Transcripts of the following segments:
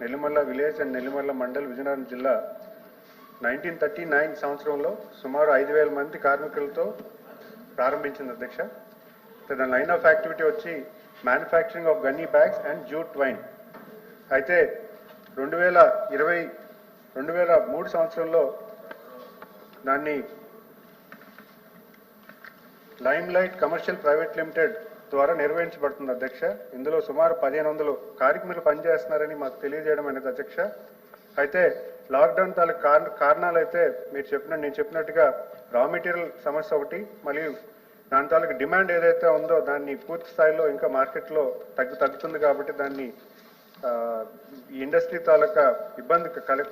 Nellimalla village and Nellimalla mandal Vizianagaram జిల్లా nineteen thirty nine సంవత్సరంలో సుమారు ఐదు వేల మంది కార్మికులతో ప్రారంభించింది అధ్యక్ష. దాని లైన్ ఆఫ్ యాక్టివిటీ వచ్చి manufacturing of gunny bags and jute wine. అయితే రెండు వేల ఇరవై రెండు వేల మూడు సంవత్సరంలో దాన్ని lime light commercial private limited ద్వారా నిర్వహించబడుతుంది అధ్యక్ష. ఇందులో సుమారు పదిహేను వందలు కార్మికులు పనిచేస్తున్నారని మాకు తెలియజేయడం అనేది అధ్యక్ష. అయితే లాక్డౌన్ తాలూకు కారణ కారణాలు అయితే మీరు చెప్పిన నేను చెప్పినట్టుగా రా మెటీరియల్ సమస్య ఒకటి మరియు దాని తాలూకు డిమాండ్ ఏదైతే ఉందో దాన్ని పూర్తి స్థాయిలో ఇంకా మార్కెట్లో తగ్గు తగ్గుతుంది కాబట్టి దాన్ని ఈ ఇండస్ట్రీ తాలూకా ఇబ్బంది కలి-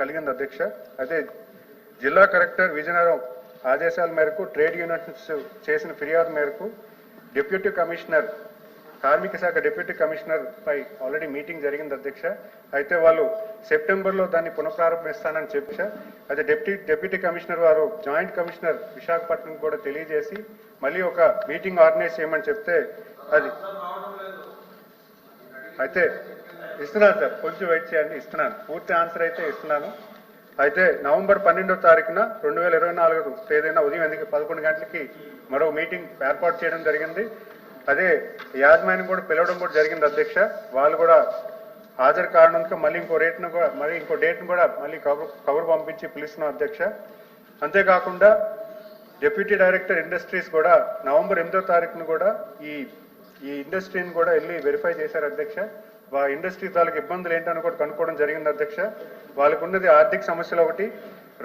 కలిగింది అధ్యక్ష. అయితే జిల్లా కలెక్టర్ విజయనగరం ఆదేశాల మేరకు ట్రేడ్ యూనియన్స్ చేసిన ఫిర్యాదు మేరకు డిప్యూటీ కమిషనర్ కార్మిక శాఖ డిప్యూటీ కమిషనర్ పై ఆల్రెడీ మీటింగ్ జరిగింది అధ్యక్ష. అయితే వాళ్ళు సెప్టెంబర్లో దాన్ని పునఃప్రారంభిస్తానని చెప్పా అయితే డిప్యూటీ డిప్యూటీ కమిషనర్ వారు జాయింట్ కమిషనర్ విశాఖపట్నం కూడా తెలియజేసి మళ్ళీ ఒక మీటింగ్ ఆర్గనైజ్ చేయమని చెప్తే అది. అయితే ఇస్తున్నాను సార్ కొంచెం వెయిట్ చేయండి ఇస్తున్నాను. పూర్తి ఆన్సర్ అయితే ఇస్తున్నాను. అయితే నవంబర్ పన్నెండో తారీఖున రెండు వేల ఇరవై నాలుగు తేదీన ఉదయం ఎనిమిది పదకొండు గంటలకి మరో మీటింగ్ ఏర్పాటు చేయడం జరిగింది. అదే యాజమాన్యం కూడా పిలవడం కూడా జరిగింది అధ్యక్ష. వాళ్ళు కూడా హాజరు కారణంతో మళ్ళీ ఇంకో రేట్ను కూడా మళ్ళీ ఇంకో డేట్ను కూడా మళ్ళీ కబురు కబురు పంపించి పిలుస్తున్నాం అధ్యక్ష. అంతేకాకుండా డిప్యూటీ డైరెక్టర్ ఇండస్ట్రీస్ కూడా నవంబర్ ఎనిమిదో తారీఖున కూడా ఈ ఈ ఇండస్ట్రీని కూడా వెళ్ళి వెరిఫై చేశారు అధ్యక్ష. వా ఇండస్ట్రీ తాలూకు ఇబ్బందులు ఏంటని కూడా కనుక్కోవడం జరిగింది అధ్యక్ష. వాళ్ళకు ఉన్నది ఆర్థిక సమస్యలు ఒకటి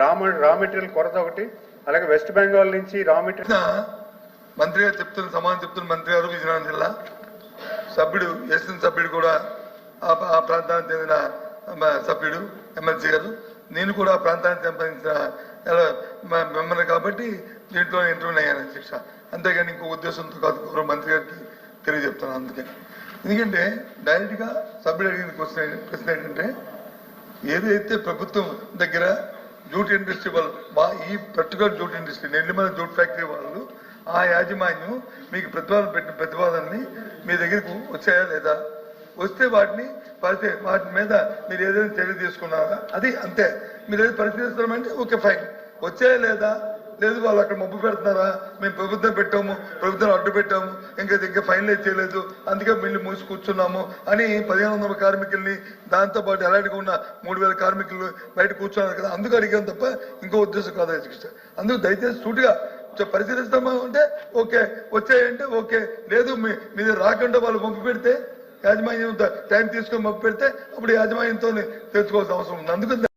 రా రా మెటీరియల్ కొరత ఒకటి అలాగే వెస్ట్ బెంగాల్ నుంచి రా మెటీరియల్ మంత్రి గారు చెప్తున్న సమాధానం చెప్తున్న మంత్రి గారు విజయనగరం జిల్లా సభ్యుడు ఎస్ఎన్ సభ్యుడు కూడా ఆ ప్రాంతానికి చెందిన సభ్యుడు ఎమ్మెల్సీ గారు. నేను కూడా ఆ ప్రాంతానికి సంబంధించిన మెంబర్ కాబట్టి దీంట్లో ఇంటర్వ్యూ అయ్యాను అధ్యక్ష. అంతేగాని ఇంకో ఉద్దేశంతో కాదు గౌరవ మంత్రి గారికి తెలియజెప్తాను అందుకే. ఎందుకంటే డైరెక్ట్గా సభ్యుడు అడిగిన క్వశ్చన్ ప్రశ్న ఏంటంటే ఏదైతే ప్రభుత్వం దగ్గర జూట్ ఇండస్ట్రీ వాళ్ళు ఈ particular jute industry Nellimala jute factory వాళ్ళు ఆ యాజమాన్యం మీకు ప్రతిపాదన పెట్టిన ప్రతిపాదనని మీ దగ్గరకు వచ్చాయా లేదా? వస్తే వాటిని పరిస్థితి వాటి మీద మీరు ఏదైనా చర్య తీసుకున్నారా? అది అంతే. మీరు ఏదైనా పరిశీలిస్తామంటే ఓకే ఫైన్. వచ్చాయా లేదా? లేదు వాళ్ళు అక్కడ మబ్బు పెడుతున్నారా? మేము ప్రభుత్వం పెట్టాము ప్రభుత్వం అడ్డు పెట్టాము ఇంకా ఇంకా ఫైనలైజ్ చేయలేదు అందుకే మిల్లు మూసి కూర్చున్నాము అని పదిహేను వందల కార్మికుల్ని దాంతో పాటు ఎలాంటిగా ఉన్న మూడు వేల కార్మికులు బయట కూర్చున్నారు కదా అందుకు అడిగాం తప్ప ఇంకో ఉద్దేశం కాదు అధ్యక్ష అందుకు దయచేసి సూటిగా పరిశీలిస్తామా అంటే ఓకే వచ్చాయంటే ఓకే లేదు మీ మీద రాకుండా వాళ్ళు పంపి పెడితే యాజమాన్యం టైం తీసుకొని పంపి పెడితే అప్పుడు యాజమాన్యంతో తెచ్చుకోవాల్సిన అవసరం ఉంది. అందుకు